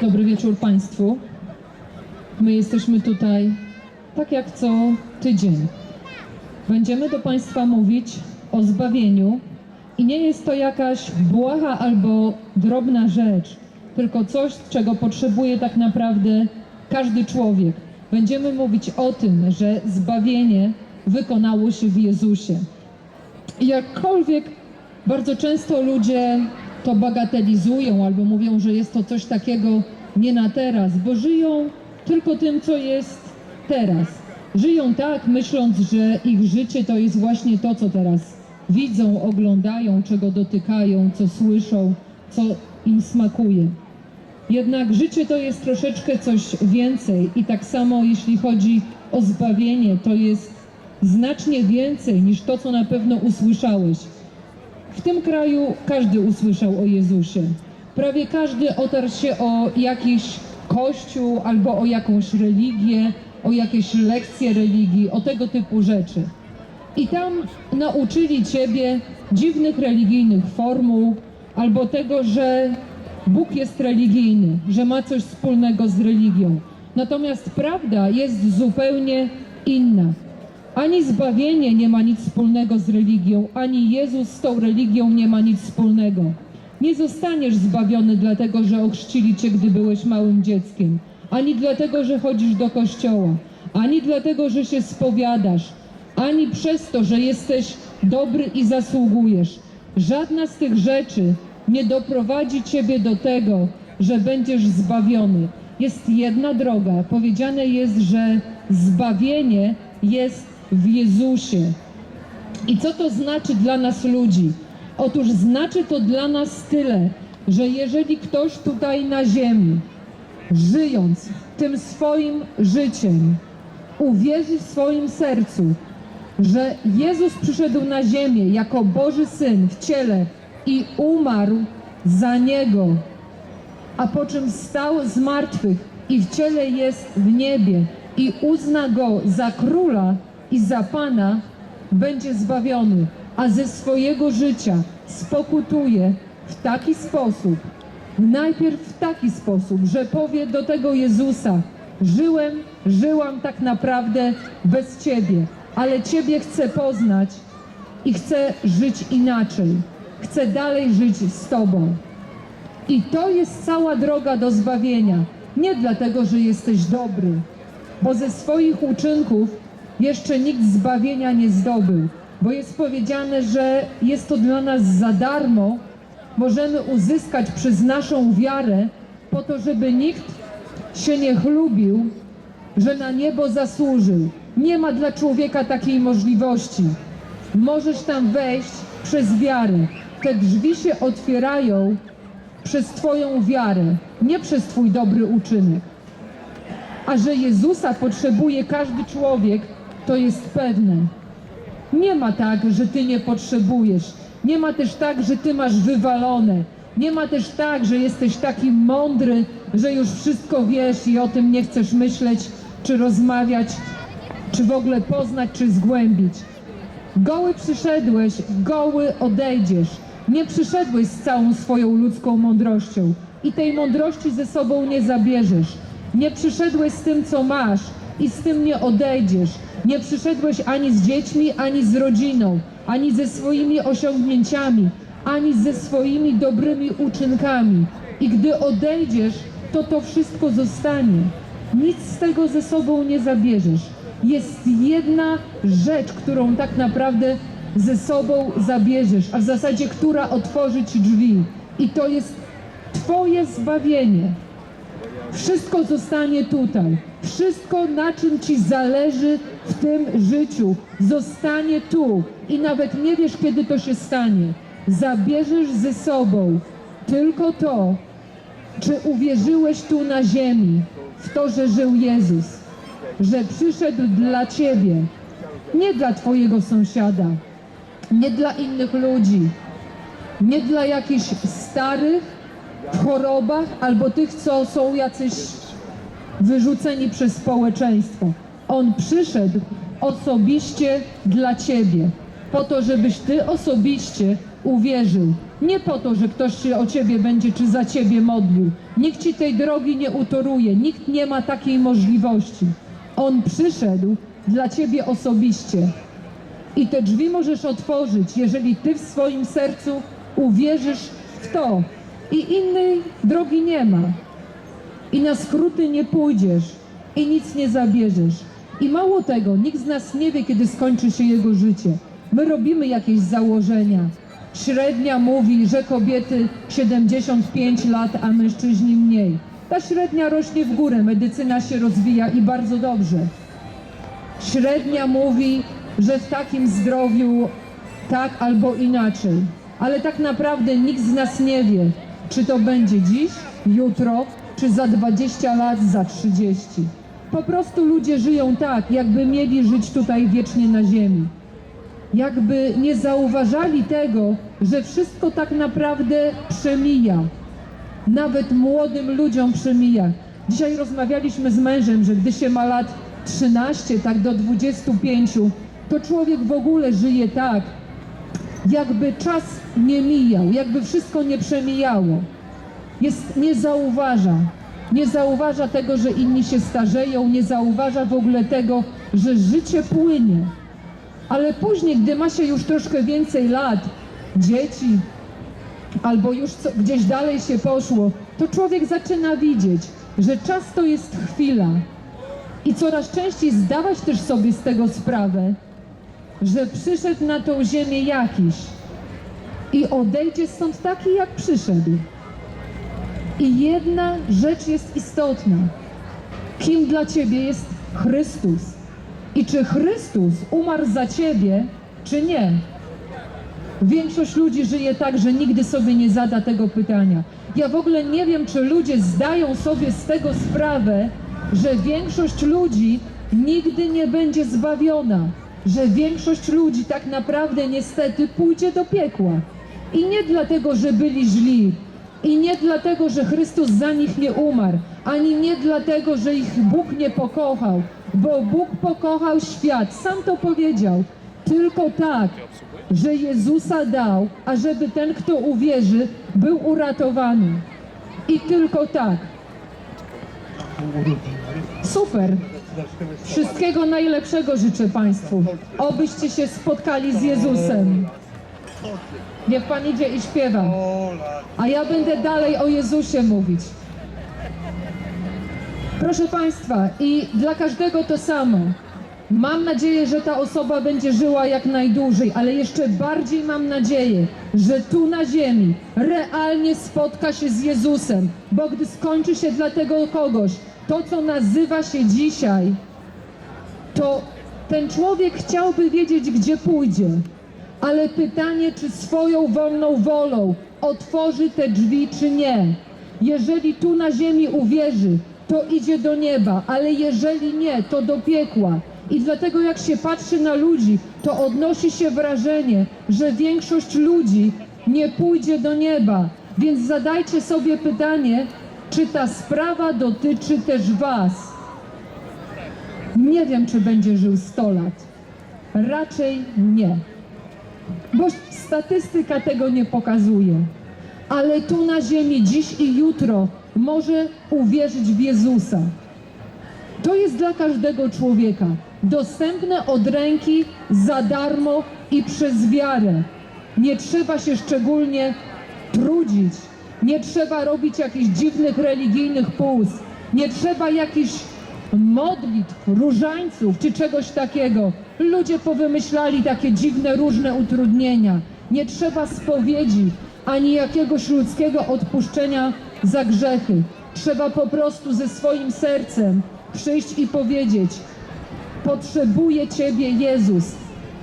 Dobry wieczór Państwu. My jesteśmy tutaj tak jak co tydzień. Będziemy do Państwa mówić o zbawieniu i nie jest to jakaś błaha albo drobna rzecz, tylko coś, czego potrzebuje tak naprawdę każdy człowiek. Będziemy mówić o tym, że zbawienie wykonało się w Jezusie. Jakkolwiek bardzo często ludzie to bagatelizują albo mówią, że jest to coś takiego nie na teraz, bo żyją tylko tym, co jest teraz. Żyją tak, myśląc, że ich życie to jest właśnie to, co teraz widzą, oglądają, czego dotykają, co słyszą, co im smakuje. Jednak życie to jest troszeczkę coś więcej i tak samo jeśli chodzi o zbawienie, to jest znacznie więcej niż to, co na pewno usłyszałeś. W tym kraju każdy usłyszał o Jezusie. Prawie każdy otarł się o jakiś kościół albo o jakąś religię, o jakieś lekcje religii, o tego typu rzeczy. I tam nauczyli ciebie dziwnych religijnych formuł albo tego, że Bóg jest religijny, że ma coś wspólnego z religią. Natomiast prawda jest zupełnie inna. Ani zbawienie nie ma nic wspólnego z religią, ani Jezus z tą religią nie ma nic wspólnego. Nie zostaniesz zbawiony dlatego, że ochrzcili cię, gdy byłeś małym dzieckiem, ani dlatego, że chodzisz do kościoła, ani dlatego, że się spowiadasz, ani przez to, że jesteś dobry i zasługujesz. Żadna z tych rzeczy nie doprowadzi ciebie do tego, że będziesz zbawiony. Jest jedna droga. Powiedziane jest, że zbawienie jest w Jezusie. I co to znaczy dla nas ludzi? Otóż znaczy to dla nas tyle, że jeżeli ktoś tutaj na ziemi, żyjąc tym swoim życiem, uwierzy w swoim sercu, że Jezus przyszedł na ziemię jako Boży Syn w ciele i umarł za niego, a po czym wstał z martwych i w ciele jest w niebie i uzna go za króla i za pana, będzie zbawiony, a ze swojego życia spokutuje w taki sposób, najpierw w taki sposób, że powie do tego Jezusa: Żyłem, żyłam tak naprawdę bez Ciebie, ale Ciebie chcę poznać i chcę żyć inaczej. Chcę dalej żyć z Tobą. I to jest cała droga do zbawienia. Nie dlatego, że jesteś dobry, bo ze swoich uczynków jeszcze nikt zbawienia nie zdobył, bo jest powiedziane, że jest to dla nas za darmo, możemy uzyskać przez naszą wiarę, po to, żeby nikt się nie chlubił, że na niebo zasłużył. Nie ma dla człowieka takiej możliwości. Możesz tam wejść przez wiarę. Te drzwi się otwierają przez Twoją wiarę, nie przez Twój dobry uczynek. A że Jezusa potrzebuje każdy człowiek, to jest pewne. Nie ma tak, że Ty nie potrzebujesz. Nie ma też tak, że Ty masz wywalone. Nie ma też tak, że jesteś taki mądry, że już wszystko wiesz i o tym nie chcesz myśleć, czy rozmawiać, czy w ogóle poznać, czy zgłębić. Goły przyszedłeś, goły odejdziesz. Nie przyszedłeś z całą swoją ludzką mądrością i tej mądrości ze sobą nie zabierzesz. Nie przyszedłeś z tym, co masz i z tym nie odejdziesz. Nie przyszedłeś ani z dziećmi, ani z rodziną, ani ze swoimi osiągnięciami, ani ze swoimi dobrymi uczynkami. I gdy odejdziesz, to to wszystko zostanie. Nic z tego ze sobą nie zabierzesz. Jest jedna rzecz, którą tak naprawdę ze sobą zabierzesz, a w zasadzie która otworzy ci drzwi. I to jest Twoje zbawienie. Wszystko zostanie tutaj. Wszystko, na czym ci zależy w tym życiu, zostanie tu. I nawet nie wiesz, kiedy to się stanie. Zabierzesz ze sobą tylko to, czy uwierzyłeś tu na ziemi w to, że żył Jezus, że przyszedł dla ciebie, nie dla twojego sąsiada, nie dla innych ludzi, nie dla jakichś starych w chorobach albo tych, co są jacyś wyrzuceni przez społeczeństwo. On przyszedł osobiście dla ciebie, po to, żebyś ty osobiście uwierzył. Nie po to, że ktoś się o ciebie będzie czy za ciebie modlił. Nikt ci tej drogi nie utoruje, nikt nie ma takiej możliwości. On przyszedł dla ciebie osobiście. I te drzwi możesz otworzyć, jeżeli ty w swoim sercu uwierzysz w to. I innej drogi nie ma. I na skróty nie pójdziesz i nic nie zabierzesz. I mało tego, nikt z nas nie wie, kiedy skończy się jego życie. My robimy jakieś założenia. Średnia mówi, że kobiety 75 lat, a mężczyźni mniej. Ta średnia rośnie w górę, medycyna się rozwija i bardzo dobrze. Średnia mówi, że w takim zdrowiu tak albo inaczej. Ale tak naprawdę nikt z nas nie wie, czy to będzie dziś, jutro, czy za 20 lat, za 30. Po prostu ludzie żyją tak, jakby mieli żyć tutaj wiecznie na ziemi. Jakby nie zauważali tego, że wszystko tak naprawdę przemija. Nawet młodym ludziom przemija. Dzisiaj rozmawialiśmy z mężem, że gdy się ma lat 13, tak do 25, to człowiek w ogóle żyje tak, jakby czas nie mijał, jakby wszystko nie przemijało. Jest, nie zauważa. Nie zauważa tego, że inni się starzeją, nie zauważa w ogóle tego, że życie płynie. Ale później, gdy ma się już troszkę więcej lat, dzieci, albo już co, gdzieś dalej się poszło, to człowiek zaczyna widzieć, że czas to jest chwila. I coraz częściej zdawać też sobie z tego sprawę, że przyszedł na tą ziemię jakiś i odejdzie stąd taki, jak przyszedł. I jedna rzecz jest istotna. Kim dla ciebie jest Chrystus? I czy Chrystus umarł za ciebie, czy nie? Większość ludzi żyje tak, że nigdy sobie nie zada tego pytania. Ja w ogóle nie wiem, czy ludzie zdają sobie z tego sprawę, że większość ludzi nigdy nie będzie zbawiona, że większość ludzi tak naprawdę niestety pójdzie do piekła. I nie dlatego, że byli źli, i nie dlatego, że Chrystus za nich nie umarł, ani nie dlatego, że ich Bóg nie pokochał, bo Bóg pokochał świat, sam to powiedział. Tylko tak, że Jezusa dał, ażeby ten, kto uwierzy, był uratowany. I tylko tak. Super. Wszystkiego najlepszego życzę Państwu. Obyście się spotkali z Jezusem. Niech Pan idzie i śpiewa. A ja będę dalej o Jezusie mówić. Proszę Państwa, i dla każdego to samo. Mam nadzieję, że ta osoba będzie żyła jak najdłużej, ale jeszcze bardziej mam nadzieję, że tu na ziemi realnie spotka się z Jezusem, bo gdy skończy się dla tego kogoś to, co nazywa się dzisiaj, to ten człowiek chciałby wiedzieć, gdzie pójdzie. Ale pytanie, czy swoją wolną wolą otworzy te drzwi, czy nie. Jeżeli tu na ziemi uwierzy, to idzie do nieba, ale jeżeli nie, to do piekła. I dlatego jak się patrzy na ludzi, to odnosi się wrażenie, że większość ludzi nie pójdzie do nieba. Więc zadajcie sobie pytanie, czy ta sprawa dotyczy też Was. Nie wiem, czy będzie żył 100 lat. Raczej nie. Bo statystyka tego nie pokazuje. Ale tu na ziemi dziś i jutro może uwierzyć w Jezusa. To jest dla każdego człowieka. Dostępne od ręki, za darmo i przez wiarę. Nie trzeba się szczególnie trudzić. Nie trzeba robić jakichś dziwnych religijnych puls. Nie trzeba jakichś modlitw, różańców czy czegoś takiego. Ludzie powymyślali takie dziwne, różne utrudnienia. Nie trzeba spowiedzi ani jakiegoś ludzkiego odpuszczenia za grzechy. Trzeba po prostu ze swoim sercem przyjść i powiedzieć: Potrzebuję Ciebie, Jezus.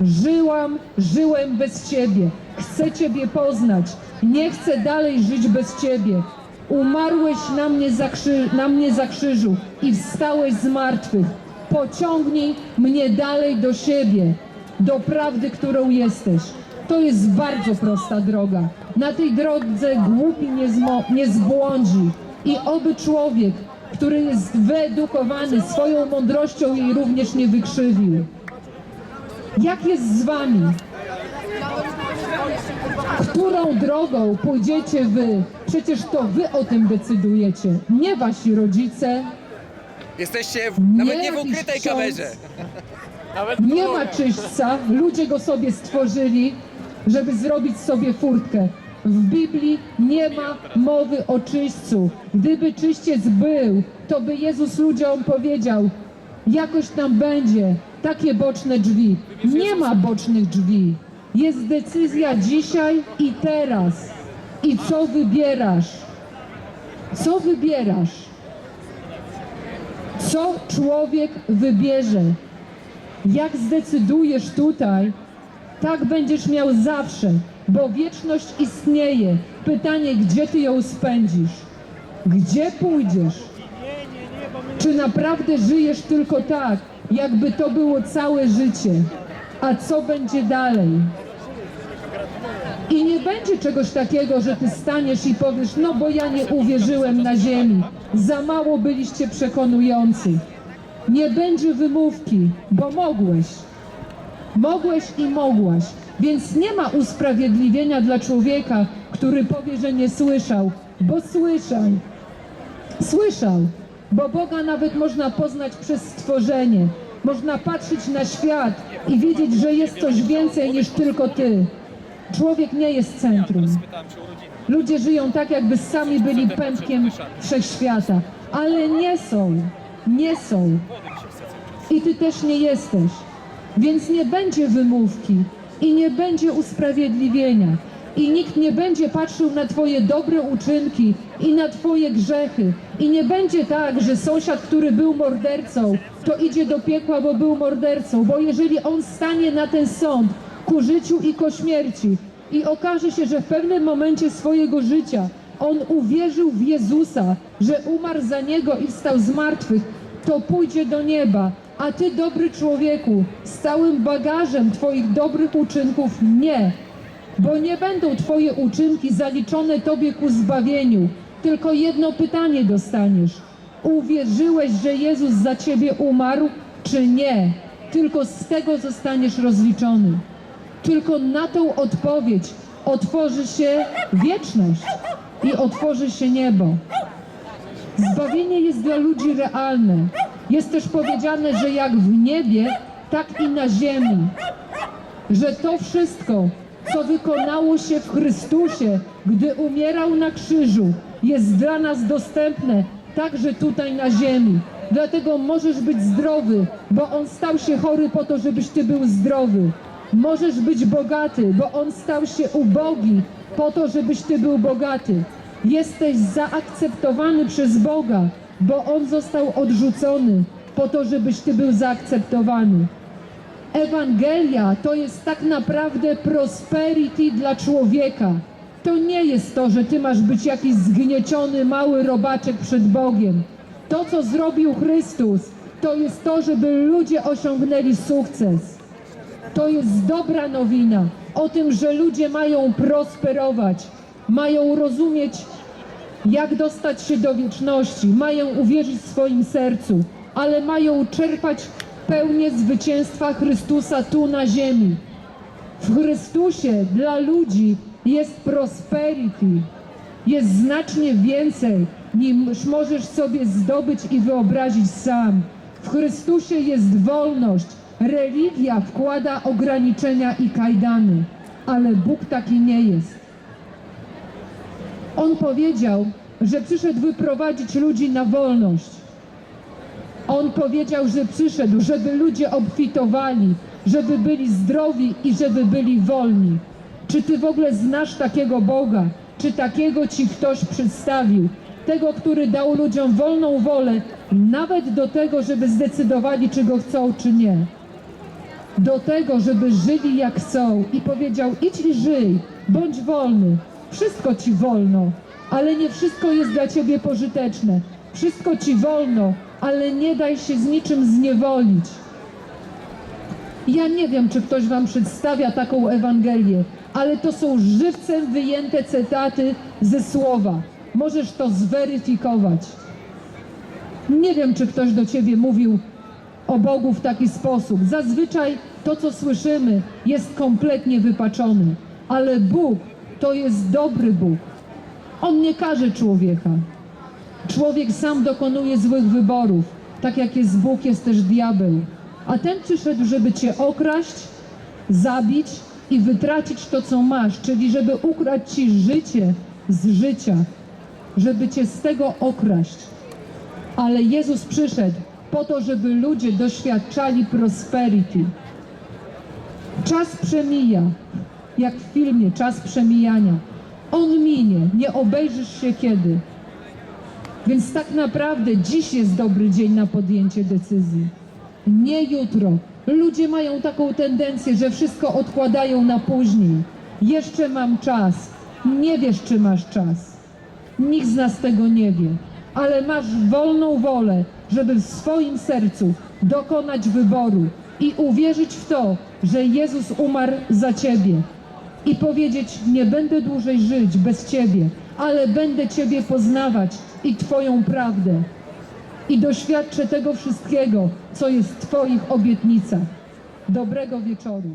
Żyłam, żyłem bez Ciebie. Chcę Ciebie poznać. Nie chcę dalej żyć bez Ciebie. Umarłeś na mnie, za krzy- na mnie za krzyżu i wstałeś z martwych. Pociągnij mnie dalej do siebie, do prawdy, którą jesteś. To jest bardzo prosta droga. Na tej drodze głupi nie, zmo- nie zbłądzi. I oby człowiek, który jest wyedukowany swoją mądrością jej również nie wykrzywił. Jak jest z wami? Którą drogą pójdziecie wy? Przecież to wy o tym decydujecie, nie wasi rodzice, Jesteście w, nawet nie w jakiś ukrytej ksiądz. kamerze. Nie ma czyśćca, ludzie go sobie stworzyli, żeby zrobić sobie furtkę. W Biblii nie ma mowy o czyśćcu. Gdyby czyściec był, to by Jezus ludziom powiedział, jakoś tam będzie, takie boczne drzwi. Nie ma bocznych drzwi. Jest decyzja dzisiaj i teraz. I co wybierasz? Co wybierasz? Co człowiek wybierze? Jak zdecydujesz tutaj, tak będziesz miał zawsze, bo wieczność istnieje. Pytanie, gdzie ty ją spędzisz? Gdzie pójdziesz? Czy naprawdę żyjesz tylko tak, jakby to było całe życie? A co będzie dalej? I nie będzie czegoś takiego, że ty staniesz i powiesz, no bo ja nie uwierzyłem na ziemi. Za mało byliście przekonujący. Nie będzie wymówki, bo mogłeś. Mogłeś i mogłaś. Więc nie ma usprawiedliwienia dla człowieka, który powie, że nie słyszał, bo słyszał. Słyszał, bo Boga nawet można poznać przez stworzenie. Można patrzeć na świat i wiedzieć, że jest coś więcej niż tylko ty. Człowiek nie jest centrum. Ludzie żyją tak, jakby sami byli pępkiem wszechświata, ale nie są. Nie są. I ty też nie jesteś. Więc nie będzie wymówki i nie będzie usprawiedliwienia. I nikt nie będzie patrzył na Twoje dobre uczynki i na Twoje grzechy. I nie będzie tak, że sąsiad, który był mordercą, to idzie do piekła, bo był mordercą. Bo jeżeli on stanie na ten sąd ku życiu i ku śmierci i okaże się, że w pewnym momencie swojego życia on uwierzył w Jezusa, że umarł za niego i wstał z martwych, to pójdzie do nieba. A ty, dobry człowieku, z całym bagażem Twoich dobrych uczynków nie, bo nie będą Twoje uczynki zaliczone Tobie ku zbawieniu. Tylko jedno pytanie dostaniesz. Uwierzyłeś, że Jezus za Ciebie umarł, czy nie? Tylko z tego zostaniesz rozliczony. Tylko na tą odpowiedź otworzy się wieczność i otworzy się niebo. Zbawienie jest dla ludzi realne. Jest też powiedziane, że jak w niebie, tak i na ziemi. Że to wszystko, co wykonało się w Chrystusie, gdy umierał na krzyżu, jest dla nas dostępne także tutaj na ziemi. Dlatego możesz być zdrowy, bo On stał się chory po to, żebyś Ty był zdrowy. Możesz być bogaty, bo On stał się ubogi po to, żebyś Ty był bogaty. Jesteś zaakceptowany przez Boga, bo On został odrzucony po to, żebyś Ty był zaakceptowany. Ewangelia to jest tak naprawdę prosperity dla człowieka. To nie jest to, że ty masz być jakiś zgnieciony mały robaczek przed Bogiem. To, co zrobił Chrystus, to jest to, żeby ludzie osiągnęli sukces. To jest dobra nowina o tym, że ludzie mają prosperować, mają rozumieć, jak dostać się do wieczności, mają uwierzyć w swoim sercu, ale mają czerpać pełnię zwycięstwa Chrystusa tu na ziemi. W Chrystusie dla ludzi jest prosperity, jest znacznie więcej niż możesz sobie zdobyć i wyobrazić sam. W Chrystusie jest wolność. Religia wkłada ograniczenia i kajdany, ale Bóg taki nie jest. On powiedział, że przyszedł wyprowadzić ludzi na wolność. On powiedział, że przyszedł, żeby ludzie obfitowali, żeby byli zdrowi i żeby byli wolni. Czy ty w ogóle znasz takiego Boga? Czy takiego ci ktoś przedstawił? Tego, który dał ludziom wolną wolę, nawet do tego, żeby zdecydowali, czy go chcą, czy nie. Do tego, żeby żyli jak chcą i powiedział: idź i żyj, bądź wolny. Wszystko ci wolno, ale nie wszystko jest dla ciebie pożyteczne. Wszystko ci wolno, ale nie daj się z niczym zniewolić. Ja nie wiem, czy ktoś wam przedstawia taką Ewangelię, ale to są żywcem wyjęte cytaty ze słowa. Możesz to zweryfikować. Nie wiem, czy ktoś do ciebie mówił o Bogu w taki sposób. Zazwyczaj to, co słyszymy, jest kompletnie wypaczone, ale Bóg to jest dobry Bóg. On nie karze człowieka. Człowiek sam dokonuje złych wyborów. Tak jak jest Bóg, jest też diabeł. A ten przyszedł, żeby cię okraść, zabić i wytracić to, co masz, czyli żeby ukraść ci życie z życia, żeby cię z tego okraść. Ale Jezus przyszedł po to, żeby ludzie doświadczali prosperity. Czas przemija, jak w filmie, czas przemijania. On minie, nie obejrzysz się kiedy. Więc tak naprawdę dziś jest dobry dzień na podjęcie decyzji. Nie jutro. Ludzie mają taką tendencję, że wszystko odkładają na później. Jeszcze mam czas. Nie wiesz, czy masz czas. Nikt z nas tego nie wie, ale masz wolną wolę, żeby w swoim sercu dokonać wyboru i uwierzyć w to, że Jezus umarł za ciebie i powiedzieć: Nie będę dłużej żyć bez ciebie, ale będę ciebie poznawać i Twoją prawdę. I doświadczę tego wszystkiego, co jest w Twoich obietnicach. Dobrego wieczoru.